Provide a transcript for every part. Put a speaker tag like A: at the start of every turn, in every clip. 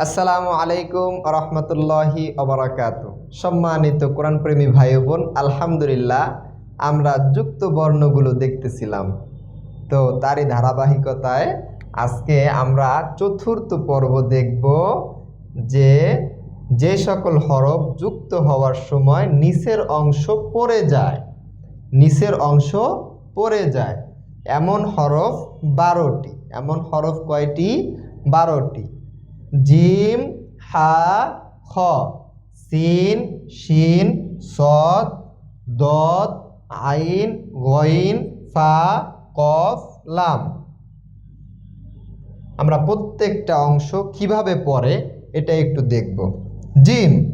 A: আসসালামু আলাইকুম রহমতুল্লাহি অবরাকাত। সম্মানিত কোরআন প্রেমী ভাই বোন আলহামদুলিল্লাহ, আমরা যুক্ত বর্ণগুলো দেখতেছিলাম। তো তারই ধারাবাহিকতায় আজকে আমরা চতুর্থ পর্ব দেখব যে যে সকল হরফ যুক্ত হওয়ার সময় নিচের অংশ পড়ে যায়। নিচের অংশ পড়ে যায়। এমন হরফ বারোটি। এমন হরফ কয়টি? বারোটি। জিম, হা, খ। সিন, শিন সদ দদ আইন, গইন, ফা, কফ, লাম। আমরা প্রত্যেকটা অংশ কীভাবে পড়ে, এটা একটু দেখব। জিম।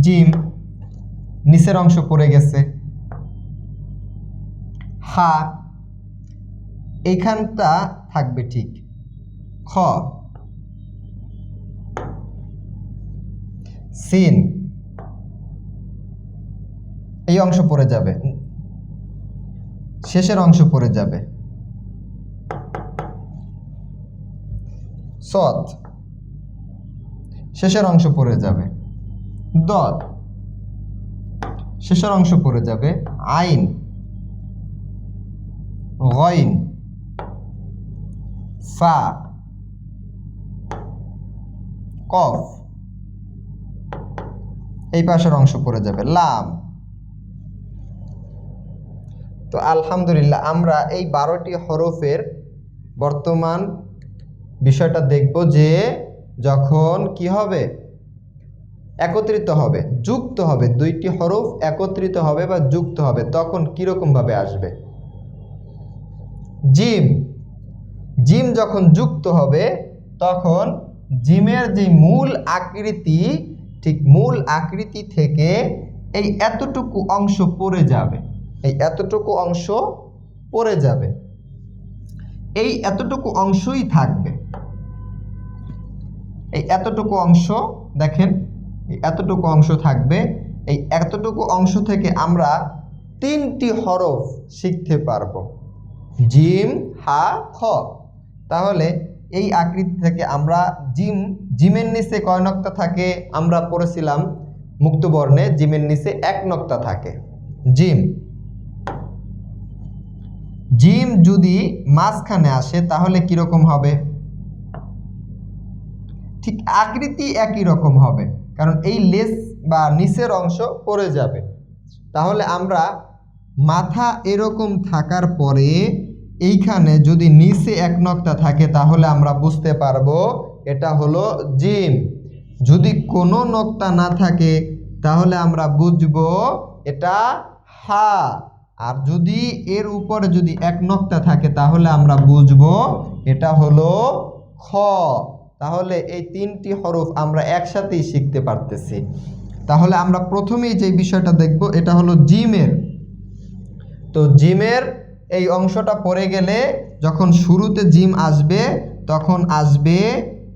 A: জিম, নিচের অংশ পড়ে গেছে। হা এইখানটা থাকবে ঠিক। খ। সিন। এই অংশ পড়ে যাবে। শেষের অংশ পড়ে যাবে। সৎ। শেষের অংশ পড়ে যাবে। দত শেষের অংশ পড়ে যাবে। আইন। গইন। ফা কফ এই পাশের অংশ পড়ে যাবে। লাম তো আলহামদুলিল্লাহ, আমরা এই বারোটি হরফের বর্তমান বিষয়টা দেখব যে যখন কি হবে? একত্রিত হবে, যুক্ত হবে। দুইটি হরফ একত্রিত হবে বা যুক্ত হবে, তখন কীরকমভাবে আসবে? জিম. জিম যখন যুক্ত হবে, তখন জিমের যে মূল আকৃতি, ঠিক মূল আকৃতি থেকে এই এতটুকু অংশ পড়ে যাবে। এই এতটুকু অংশ পড়ে যাবে। এই এতটুকু অংশই থাকবে। এই এতটুকু অংশ, দেখেন এতটুকু অংশ থাকবে। এই এতটুকু অংশ থেকে আমরা তিনটি হরফ শিখতে পারব। জিম, হা, খ। তাহলে এই আকৃতি থেকে আমরা জিম, জিমের নিচে কয় নক্তা থাকে আমরা পড়েছিলাম মুক্তবর্ণে, জিমের নিচে এক নক্তা থাকে। জিম। জিম যদি মাঝখানে আসে তাহলে কীরকম হবে? ঠিক আকৃতি একই রকম হবে, কারণ এই লেস বা নিচের অংশ পড়ে যাবে। তাহলে আমরা মাথা এরকম থাকার পরে এইখানে যদি নিচে এক নক্তা থাকে, তাহলে আমরা বুঝতে পারব এটা হলো জিম যদি কোনো নক্তা না থাকে, তাহলে আমরা বুঝব এটা হা। আর যদি এর উপরে যদি এক নক্তা থাকে, তাহলে আমরা বুঝব এটা হলো খ। তাহলে এই তিনটি হরফ আমরা একসাথেই শিখতে পারতেছি। তাহলে আমরা প্রথমেই যে বিষয়টা দেখব, এটা হলো জিমের। তো জিমের এই অংশটা পড়ে গেলে যখন শুরুতে জিম আসবে, তখন আসবে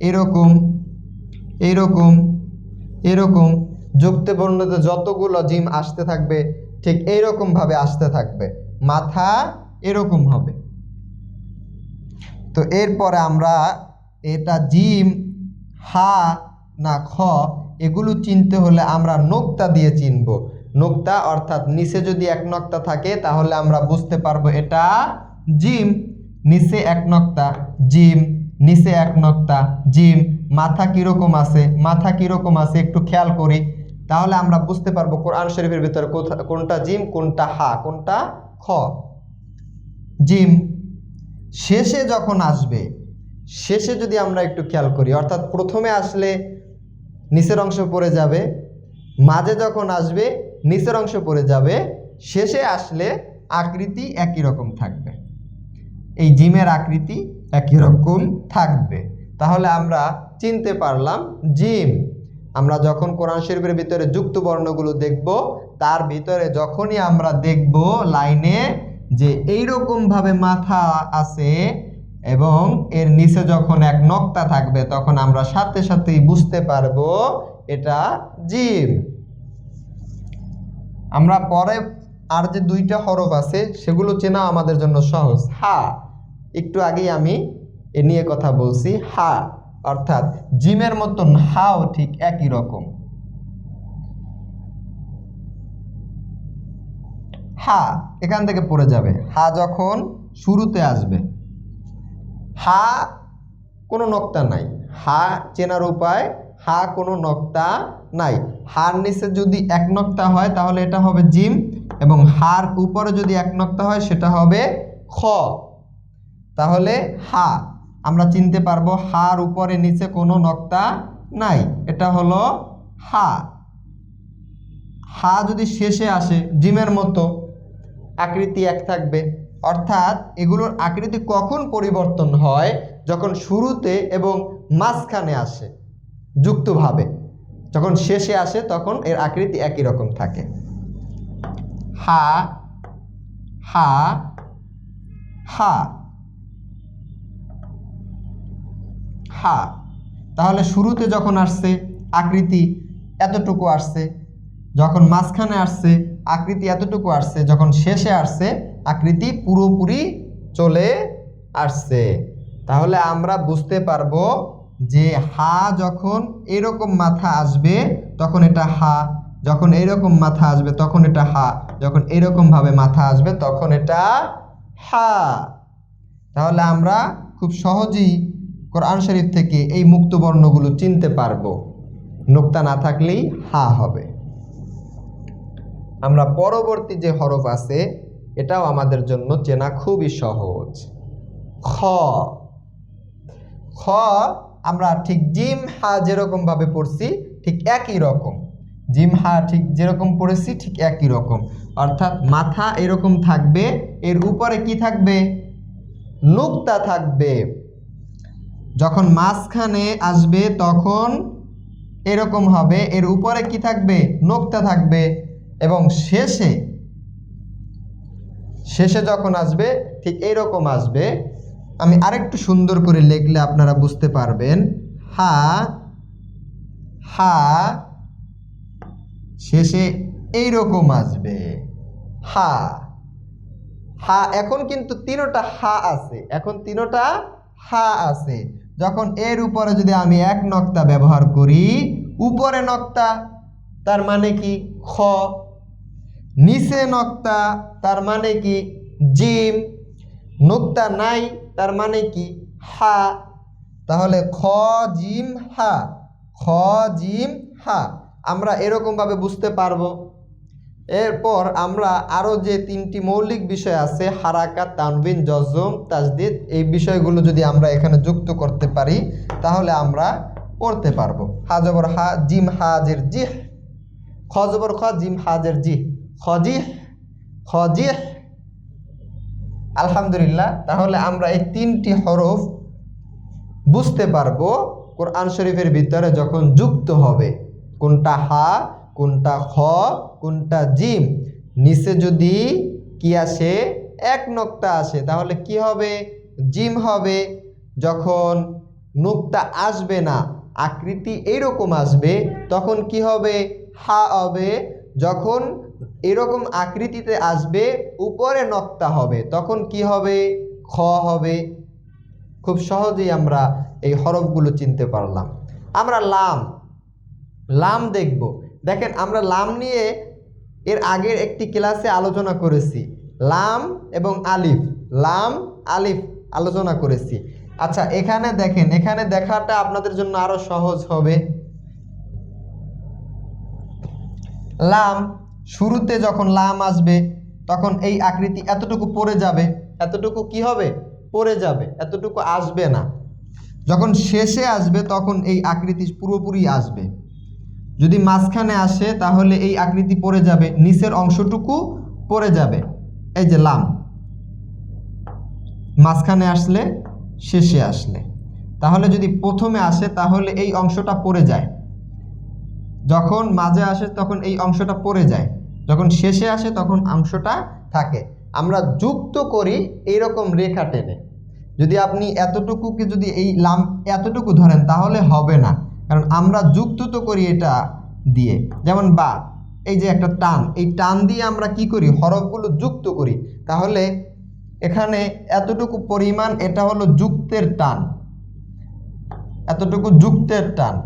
A: এরকম এরকম এরকম যুক্তে বর্ণতে যতগুলো জিম আসতে থাকবে, ঠিক এইরকমভাবে আসতে থাকবে। মাথা এরকম হবে। তো এরপরে আমরা এটা জিম, হা না খ, এগুলো চিনতে হলে আমরা নোক্তা দিয়ে চিনব। নোক্তা অর্থাৎ নিচে যদি এক নক্তা থাকে, তাহলে আমরা বুঝতে পারব এটা জিম। নিচে এক নক্তা, জিম। নিচে এক নক্তা, জিম। মাথা কীরকম আছে? মাথা কীরকম আছে? একটু খেয়াল করি। তাহলে আমরা বুঝতে পারব কোরআন শরীফের ভিতরে কোথা- কোনটা জিম, কোনটা হা, কোনটা খ। জিম। শেষে যখন আসবে, শেষে যদি আমরা একটু খেয়াল করি, অর্থাৎ প্রথমে আসলে নিচের অংশ পড়ে যাবে, মাঝে যখন আসবে নিচের অংশ পড়ে যাবে, শেষে আসলে আকৃতি একই রকম থাকবে। এই জিমের আকৃতি একই রকম থাকবে। তাহলে আমরা চিনতে পারলাম জিম। আমরা যখন কোরআন শরীফের ভিতরে যুক্ত বর্ণগুলো দেখব, তার ভিতরে যখনই আমরা দেখব লাইনে যে এইরকমভাবে মাথা আছে এবং এর নিচে যখন এক নক্তা থাকবে, তখন আমরা সাথে সাথেই বুঝতে পারব এটা জিম। আমরা পরে আর যে দুইটা হরফ আছে, সেগুলো চেনা আমাদের জন্য সহজ। হা, একটু আগেই আমি এ নিয়ে কথা বলছি। হা, অর্থাৎ জিমের মতন হাও ঠিক একই রকম। হা, এখান থেকে পড়ে যাবে। হা যখন শুরুতে আসবে। হা, কোনো নক্তা নাই। হা চেনার উপায়, হা কোনো নক্তা নাই। হার নিচে যদি এক নক্তা হয়, তাহলে এটা হবে জিম, এবং হার উপরে যদি এক নক্তা হয়, সেটা হবে খ। তাহলে হা, আমরা চিনতে পারব হার উপরে নিচে কোনো নক্তা নাই। এটা হলো হা। হা যদি শেষে আসে, জিমের মতো, আকৃতি এক থাকবে। অর্থাৎ এগুলোর আকৃতি কখন পরিবর্তন হয়? যখন শুরুতে এবং মাঝখানে আসে, যুক্তভাবে। যখন শেষে আসে, তখন এর আকৃতি একই রকম থাকে। হা হা হা হা। তাহলে শুরুতে যখন আসছে, আকৃতি এতটুকু আসছে, যখন মাঝখানে আসছে, আকৃতি এতটুকু আসছে, যখন শেষে আসছে, আকৃতি পুরোপুরি চলে আসছে। তাহলে আমরা বুঝতে পারব যে হা যখন এরকম মাথা আসবে, তখন এটা হা। যখন এইরকম মাথা আসবে, তখন এটা হা। যখন এরকম ভাবে মাথা আসবে, তখন এটা হা। তাহলে আমরা খুব সহজেই কোরআন শরীফ থেকে এই মুক্ত বর্ণগুলো চিনতে পারব। নোক্তা না থাকলেই হা হবে। আমরা পরবর্তী যে হরফ আছে, এটাও আমাদের জন্য চেনা খুবই সহজ। খ। খ আমরা ঠিক জিম হা যেরকম ভাবে পড়ছি, ঠিক একই রকম। জিম হা ঠিক যেরকম পড়েছি, ঠিক একই রকম। অর্থাৎ মাথা এরকম থাকবে, এর উপরে কি থাকবে? নুক্তা থাকবে। যখন মাঝখানে আসবে, তখন এরকম হবে, এর উপরে কি থাকবে? নোক্তা থাকবে। এবং শেষে শেষে যখন আসবে, ঠিক এরকম আসবে আমি আরেকটু সুন্দর করে লিখলে আপনারা বুঝতে পারবেন। হা হা, শেষে এইরকম আসবে। হা হা, এখন কিন্তু তিনোটা হা আছে। এখন তিনোটা হা আছে। যখন এর উপরে যদি আমি এক নক্তা ব্যবহার করি, উপরে নক্তা, তার মানে কি? খ। নিচে নক্তা, তার মানে কি? জিম। নোক্তা নাই তার মানে কি? হা। তাহলে খ, জিম, হা। খ, জিম, হা। আমরা এরকমভাবে বুঝতে পারব। এরপর আমরা আরও যে তিনটি মৌলিক বিষয় আছে হারাকা তানবিন, জজম, তাজদিদ, এই বিষয়গুলো যদি আমরা এখানে যুক্ত করতে পারি, তাহলে আমরা পড়তে পারব। হাজবর হা, জিম হাজের জিহ। খজবর খ, জিম হাজের জিহ। খজিহ খজিহ আলহামদুলিল্লাহ, তাহলে আমরা এই তিনটি হরফ বুঝতে পারব কোরআন শরীফের ভিতরে যখন যুক্ত হবে। কোনটা হা, কোনটা খ, কোনটা জিম। নিচে যদি কি আসে, এক নোক্তা আসে, তাহলে কি হবে? জিম হবে। যখন নোক্তা আসবে না, আকৃতি এইরকম আসবে, তখন কি হবে? হা হবে। যখন এরকম আকৃতিতে আসবে, উপরে নক্তা হবে, তখন কি হবে? খ হবে। খুব সহজেই আমরা এই হরফগুলো চিনতে পারলাম। আমরা লাম লাম দেখব। দেখেন, আমরা লাম নিয়ে এর আগের একটি ক্লাসে আলোচনা করেছি। লাম এবং আলিফ, লাম, আলিফ আলোচনা করেছি। আচ্ছা এখানে দেখেন, এখানে দেখাটা আপনাদের জন্য আরও সহজ হবে। লাম শুরুতে যখন লাম আসবে, তখন এই আকৃতি এতটুকু পড়ে যাবে, এতটুকু কি হবে? পড়ে যাবে, এতটুকু আসবে না। যখন শেষে আসবে, তখন এই আকৃতি পুরোপুরি আসবে। যদি মাঝখানে আসে, তাহলে এই আকৃতি পড়ে যাবে, নিচের অংশটুকু পড়ে যাবে। এই যে লাম। মাঝখানে আসলে, শেষে আসলে। তাহলে যদি প্রথমে আসে, তাহলে এই অংশটা পড়ে যায়। যখন মাঝে আসে, তখন এই অংশটা পড়ে যায়। যখন শেষে আসে তখন অংশটা থাকে। আমরা যুক্ত করি এইরকম রেখা টেনে। যদি আপনি এতটুকুকে যদি এই লাম এতটুকু ধরেন তাহলে হবে না। কারণ আমরা যুক্ত তো করি এটা দিয়ে। যেমন বা, এই যে একটা টান, এই টান দিয়ে আমরা কি করি? হরফগুলো যুক্ত করি। তাহলে এখানে এতটুকু পরিমাণ এটা হলো যুক্তের টান। এতটুকু যুক্তের টান।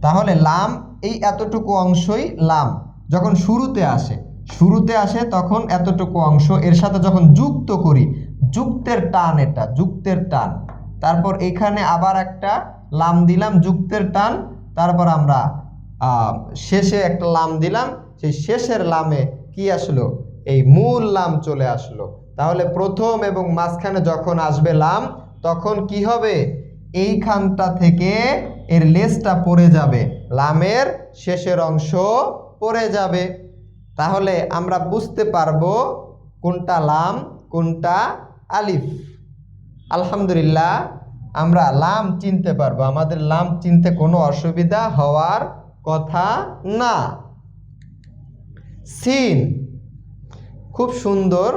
A: তাহলে লাম এই এতটুকু অংশই লাম যখন শুরুতে আসে শুরুতে আসে তখন এতটুকু অংশ, এর সাথে যখন যুক্ত করি, যুক্তের টান এটা, যুক্তের টান। তারপর এখানে আবার একটা লাম দিলাম, যুক্তের টান। তারপর আমরা শেষে একটা লাম দিলাম, সেই শেষের লামে কি আসলো? এই মূল লাম চলে আসলো। তাহলে প্রথম এবং মাঝখানে যখন আসবে লাম, তখন কি হবে? এইখানটা থেকে এর লেজটা পড়ে যাবে। লামের শেষের অংশ পড়ে যাবে, তাহলে আমরা বুঝতে পারব কোনটা লাম, কোনটা আলিফ। আলহামদুলিল্লাহ, আমরা লাম চিনতে পারব। আমাদের লাম চিনতে কোনো অসুবিধা হওয়ার কথা না। সিন, খুব সুন্দর।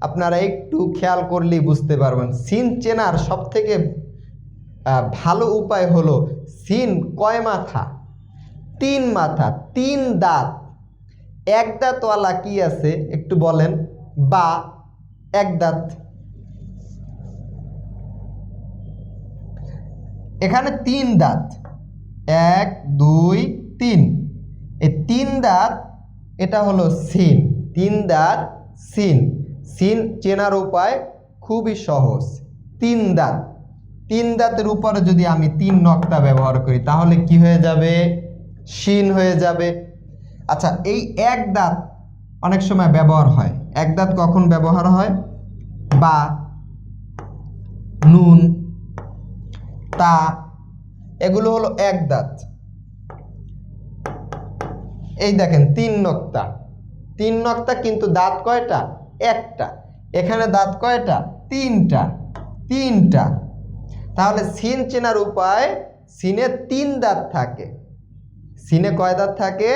A: আপনারা একটু খেয়াল করলেই বুঝতে পারবেন। সিন চেনার সব থেকে ভালো উপায় হলো, সিন কয় মাথা? তিন মাথা, তিন দাঁত। এক দাঁতওয়ালা কি আছে? একটু বলেন। বা, এক দাঁত। এখানে তিন দাঁত। এক, দুই, তিন। এই তিন দাঁত, এটা হলো সিন। তিন দাঁত, সিন। সিন চেনার উপায় খুবই সহজ। তিন দাঁত। তিন দাঁতের উপরে যদি আমি তিন নক্তা ব্যবহার করি, তাহলে কি হয়ে যাবে? শিন হয়ে যাবে। আচ্ছা এই এক দাঁত অনেক সময় ব্যবহার হয়। এক দাঁত কখন ব্যবহার হয়? বা, নুন, তা, এগুলো হলো এক দাঁত। এই দেখেন, তিন নক্তা। তিন নক্তা কিন্তু দাঁত কয়টা? একটা। এখানে দাঁত কয়টা? তিনটা। তিনটা। তাহলে সিন চেনার উপায়, সিনে তিন দাঁত থাকে। সিনে কয় দাঁত থাকে?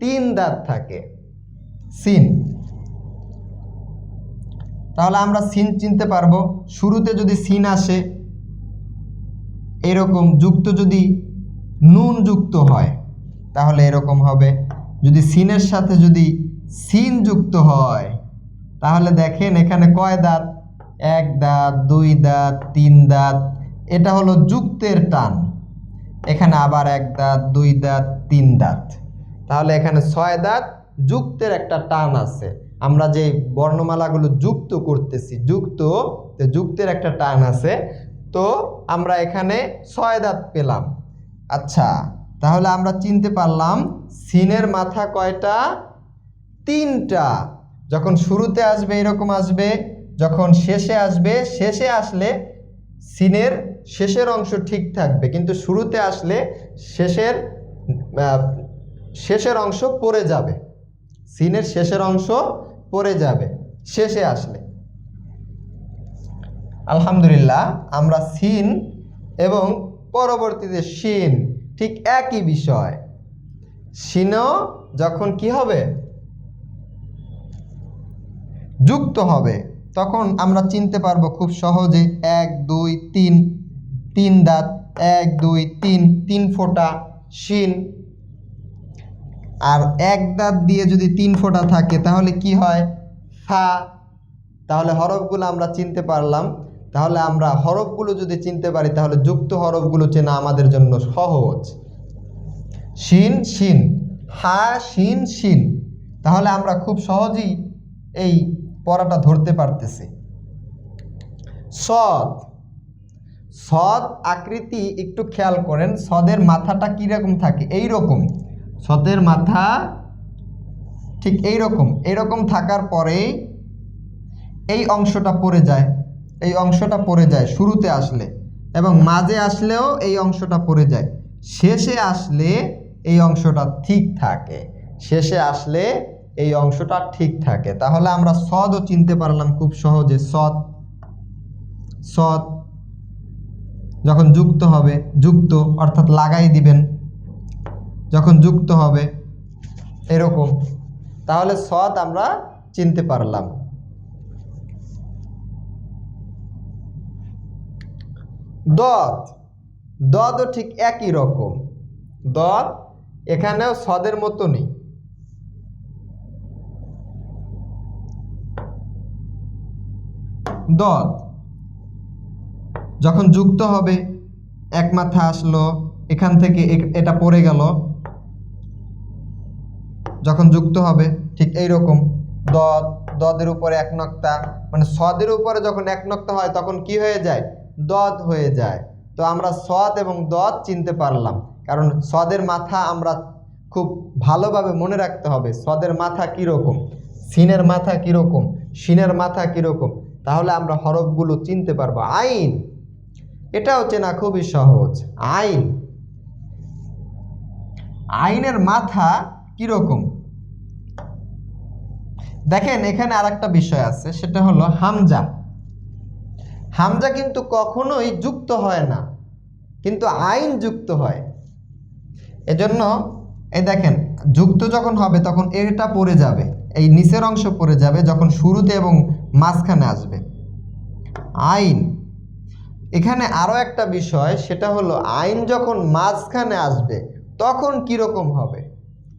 A: তিন দাঁত থাকে। সিন। তাহলে আমরা সিন চিনতে পারব। শুরুতে যদি সিন আসে, এরকম যুক্ত যদি নুন যুক্ত হয়, তাহলে এরকম হবে। যদি সিনের সাথে যদি সিন যুক্ত হয়, তাহলে দেখেন এখানে কয় দাঁত? এক দাঁত, দুই দাঁত, তিন দাঁত। এটা হলো যুক্তের টান। এখানে আবার এক দাঁত, দুই দাঁত, তিন দাঁত। তাহলে এখানে ছয় দাঁত যুক্তের একটা টান আছে। আমরা যে বর্ণমালাগুলো যুক্ত করতেছি, যুক্ত যুক্তের একটা টান আছে। তো আমরা এখানে ছয় দাঁত পেলাম। আচ্ছা তাহলে আমরা চিনতে পারলাম সিনের মাথা কয়টা? তিনটা। যখন শুরুতে আসবে এরকম আসবে, যখন শেষে আসবে, শেষে আসলে সিনের শেষের অংশ ঠিক থাকবে, কিন্তু শুরুতে আসলে শেষের শেষের অংশ পড়ে যাবে। সিনের শেষের অংশ পড়ে যাবে, শেষে আসলে। আলহামদুলিল্লাহ, আমরা সিন এবং পরবর্তীতে শিন, ঠিক একই বিষয়। সিনও যখন কি হবে? যুক্ত হবে, তখন আমরা চিনতে পারব খুব সহজে এক, দুই, তিন তিন দাঁত, এক, দুই, তিন তিন ফোঁটা শিন। আর এক দাঁত দিয়ে যদি তিন ফোঁটা থাকে, তাহলে কি হয়? ফা। তাহলে হরফগুলো আমরা চিনতে পারলাম। তাহলে আমরা হরফগুলো যদি চিনতে পারি, তাহলে যুক্ত হরফগুলো চেনা আমাদের জন্য সহজ। শিন শিন। হা, শিন শিন। তাহলে আমরা খুব সহজেই এই পড়াটা ধরতে পারতেছি। সদ সদ আকৃতি একটু খেয়াল করেন, সদের মাথাটা কীরকম থাকে? এই রকম সদের মাথা ঠিক এই রকম এরকম থাকার পরেই এই অংশটা পড়ে যায়। এই অংশটা পড়ে যায় শুরুতে আসলে এবং মাঝে আসলেও এই অংশটা পড়ে যায়। শেষে আসলে এই অংশটা ঠিক থাকে। শেষে আসলে এই অংশটা ঠিক থাকে। তাহলে আমরা সদও চিনতে পারলাম খুব সহজে। সদ সদ যখন যুক্ত হবে, যুক্ত অর্থাৎ লাগাই দিবেন, যখন যুক্ত হবে এরকম, তাহলে সদ আমরা চিনতে পারলাম। দদ দদও ঠিক একই রকম। দদ এখানেও সদের মতনই দত যখন যুক্ত হবে, এক মাথা আসলো, এখান থেকে এটা পড়ে গেল। যখন যুক্ত হবে, ঠিক এই রকম দদ, দদের উপরে এক নক্তা মানে সদের উপরে যখন এক নক্তা হয়, তখন কি হয়ে যায়? দদ হয়ে যায়। তো আমরা সদ এবং দদ চিনতে পারলাম। কারণ সদের মাথা আমরা খুব ভালোভাবে মনে রাখতে হবে, সদের মাথা কীরকম? সিনের মাথা কীরকম? সিনের মাথা কীরকম? তাহলে আমরা হরফগুলো চিনতে পারব। আইন! এটাও চেনা খুবই সহজ। আইন। আইনের মাথা কীরকম? দেখেন, এখানে আর একটা বিষয় আছে, সেটা হলো হামজা। হামজা কিন্তু কখনোই যুক্ত হয় না, কিন্তু আইন যুক্ত হয়। এজন্য, এই দেখেন, যুক্ত যখন হবে, তখন এটা পড়ে যাবে, এই নিচের অংশ পড়ে যাবে, যখন শুরুতে এবং মাঝখানে আসবে। আইন। এখানে আরও একটা বিষয়, সেটা হলো আইন যখন মাঝখানে আসবে, তখন কীরকম হবে?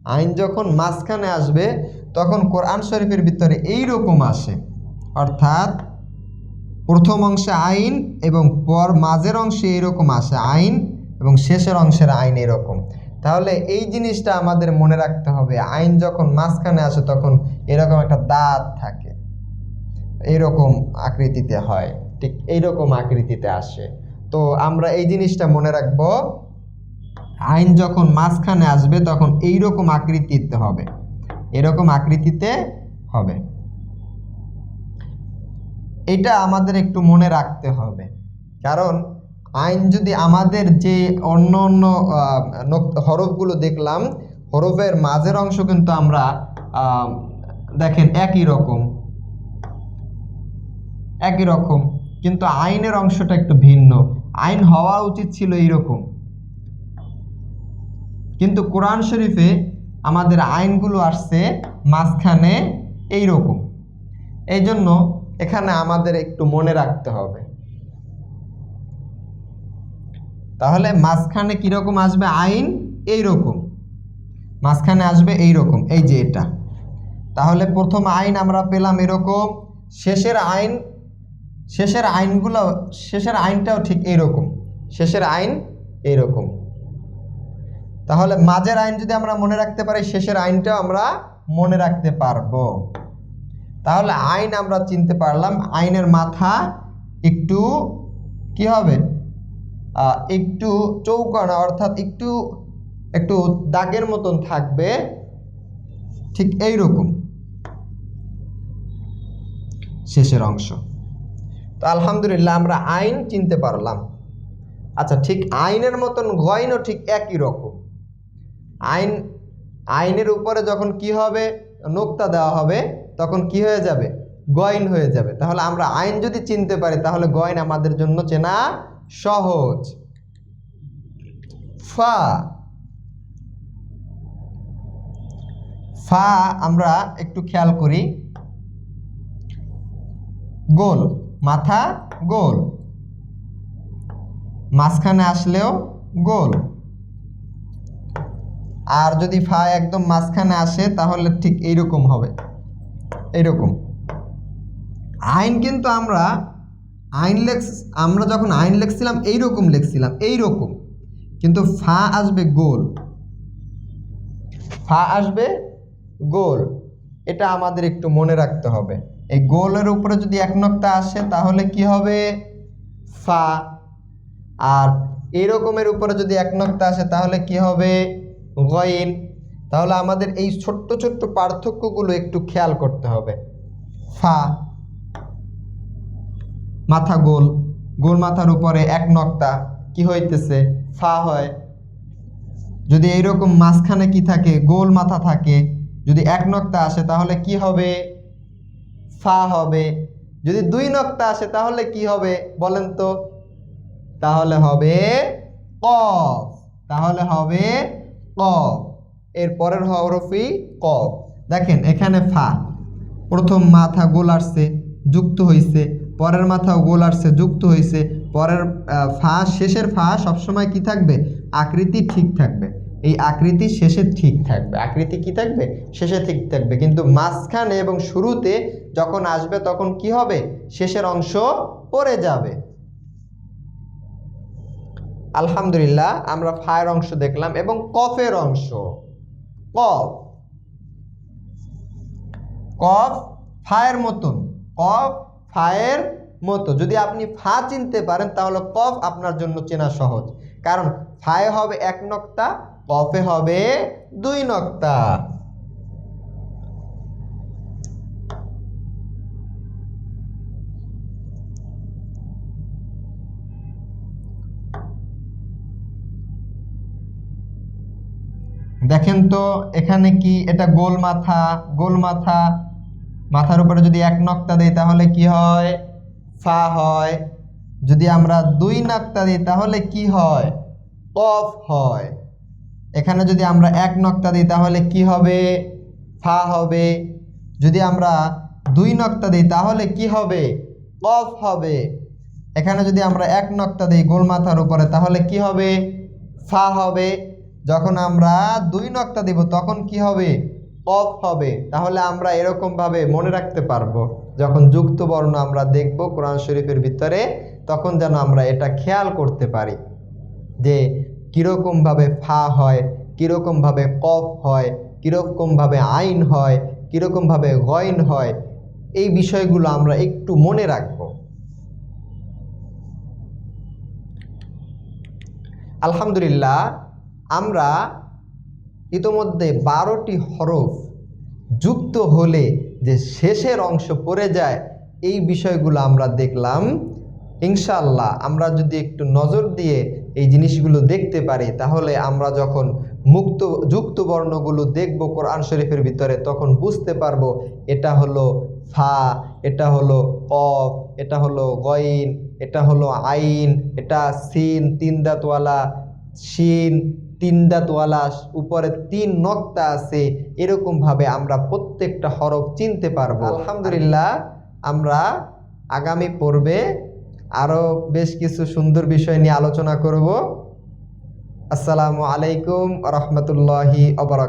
A: আইন যখন মাঝখানে আসবে, তখন কোরআন শরীফের ভিতরে এই রকম আসে। অর্থাৎ প্রথম অংশে আইন এবং পর মাঝের অংশে এরকম আসে আইন এবং শেষের অংশের আইন এরকম। তাহলে এই জিনিসটা আমাদের মনে রাখতে হবে, আইন যখন মাঝখানে আসে তখন এরকম একটা দাঁত থাকে। এইরকম আকৃতিতে হয়। ঠিক এইরকম আকৃতিতে আসে। তো আমরা এই জিনিসটা মনে রাখব, আইন যখন মাঝখানে আসবে তখন এইরকম আকৃতিতে হবে। এরকম আকৃতিতে হবে। এটা আমাদের একটু মনে রাখতে হবে। কারণ আইন যদি আমাদের যে অন্য অন্য হরফগুলো দেখলাম, হরফের মাঝের অংশ কিন্তু আমরা দেখেন একই রকম। একই রকম। কিন্তু আইনের অংশটা একটু ভিন্ন। আইন হওয়া উচিত ছিল এইরকম। কিন্তু কোরআন শরীফে আমাদের আইনগুলো আসছে মাঝখানে এই রকম এই জন্য এখানে আমাদের একটু মনে রাখতে হবে। তাহলে মাঝখানে কীরকম আসবে আইন? এই রকম মাঝখানে আসবে এই রকম এই যে এটা। তাহলে প্রথম আইন আমরা পেলাম এরকম। শেষের আইন শেষের আইনগুলো, শেষের আইনটাও ঠিক এইরকম। শেষের আইন এইরকম। তাহলে মাঝের আইন যদি আমরা মনে রাখতে পারি, শেষের আইনটাও আমরা মনে রাখতে পারব। তাহলে আইন আমরা চিনতে পারলাম। আইনের মাথা একটু কি হবে? একটু চৌকানা অর্থাৎ একটু একটু দাগের মতন থাকবে। ঠিক এই রকম শেষের অংশ। তো আলহামদুলিল্লাহ আমরা আইন চিনতে পারলাম। আচ্ছা ঠিক আইনের মতন গয়নও ঠিক একই রকম। আইন, আইনের উপরে যখন কি হবে, নোক্তা দেওয়া হবে, তখন কি হয়ে যাবে? গয়ন হয়ে যাবে। তাহলে আমরা আইন যদি চিনতে পারি, তাহলে গয়ন আমাদের জন্য চেনা সহজ। ফা ফা আমরা একটু খেয়াল করি। গোল। মাথা গোল। মাঝখানে আসলেও গোল। আর যদি ফা একদম মাঝখানে আসে, তাহলে ঠিক এইরকম হবে। এইরকম। আইন কিন্তু আমরা, আইন লেখ, আমরা যখন আইন লিখছিলাম, এইরকম লিখছিলাম, এইরকম। কিন্তু ফা আসবে গোল। ফা আসবে গোল। এটা আমাদের একটু মনে রাখতে হবে। এই গোলের উপরে যদি এক নক্তা আসে, তাহলে কি হবে? ফা। আর এরকমের উপরে যদি এক নক্তা আসে, তাহলে কি হবে? গয়েন তাহলে আমাদের এই ছোট্ট ছোট্ট পার্থক্যগুলো একটু খেয়াল করতে হবে। ফা। মাথা গোল। গোল মাথার উপরে এক নক্তা। কি হইতেছে? ফা হয়। যদি এইরকম মাঝখানে কি থাকে? গোল মাথা থাকে। যদি এক নক্তা আসে, তাহলে কি হবে? ফা হবে। যদি দুই নক্তা আসে, তাহলে কি হবে বলেন তো? তাহলে হবে কফ। তাহলে হবে কফ। এর পরের হরফই কফ। দেখেন, এখানে ফা। প্রথম মাথা গোল আসছে, যুক্ত হয়েছে পরের মাথাও গোল আসছে, যুক্ত হয়েছে পরের ফা, শেষের ফা সবসময় কি থাকবে? আকৃতি ঠিক থাকবে। এই আকৃতি শেষে ঠিক থাকবে। আকৃতি কি থাকবে? শেষে ঠিক থাকবে। কিন্তু মাঝখানে এবং শুরুতে যখন আসবে তখন কি হবে? শেষের অংশ পড়ে যাবে। আলহামদুলিল্লাহ, আমরা ফায়ের অংশ দেখলাম এবং কফের অংশ। কফ। কফ ফায়ের মতন। কফ ফায়ের মতো। যদি আপনি ফা চিনতে পারেন তাহলে কফ আপনার জন্য চেনা সহজ। কারণ ফায়ে হবে এক নক্তা কফে হবে দুই নক্তা। দেখেন তো, এখানে কি এটা গোল মাথা গোল মাথা, মাথার উপরে যদি এক নক্তা দিই তাহলে কি হয়? ফা হয়। যদি আমরা দুই নক্তা দিই তাহলে কি হয়? কফ হয়। এখানে যদি আমরা এক নক্তা দিই, তাহলে কি হবে? ফা হবে। যদি আমরা দুই নক্তা দিই, তাহলে কি হবে? কফ হবে। এখানে যদি আমরা এক নক্তা দিই গোল মাথার উপরে, তাহলে কি হবে? ফা হবে। যখন আমরা দুই নক্তা দিব, তখন কি হবে? কফ হবে। তাহলে আমরা এরকমভাবে মনে রাখতে পারব। যখন যুক্ত বর্ণ আমরা দেখব কোরআন শরীফের ভিতরে, তখন যেন আমরা এটা খেয়াল করতে পারি যে কীরকমভাবে ফা হয়, কীরকমভাবে কফ হয়, কীরকমভাবে আইন হয়, কীরকমভাবে গয়ন হয়, এই বিষয়গুলো আমরা একটু মনে রাখব। আলহামদুলিল্লাহ, আমরা ইতোমধ্যে বারোটি হরফ যুক্ত হলে যে শেষের অংশ পড়ে যায়, এই বিষয়গুলো আমরা দেখলাম। ইনশাআল্লাহ, আমরা যদি একটু নজর দিয়ে এই জিনিসগুলো দেখতে পারি তাহলে আমরা যখন মুক্ত যুক্ত বর্ণগুলো দেখব কোরআন শরীফের ভিতরে তখন বুঝতে পারব এটা হলো ফা এটা হলো কফ এটা হলো গইন এটা হলো আইন এটা সিন তিন দাঁতওয়ালা শিন তিন দাঁতওয়ালা উপরে তিন নক্তা আছে এরকমভাবে আমরা প্রত্যেকটা হরফ চিনতে পারব। আলহামদুলিল্লাহ আমরা আগামী পর্বে আরও বেশ কিছু সুন্দর বিষয় নিয়ে আলোচনা করব। আসসালামু আলাইকুম রহমতুল্লাহি অবরাক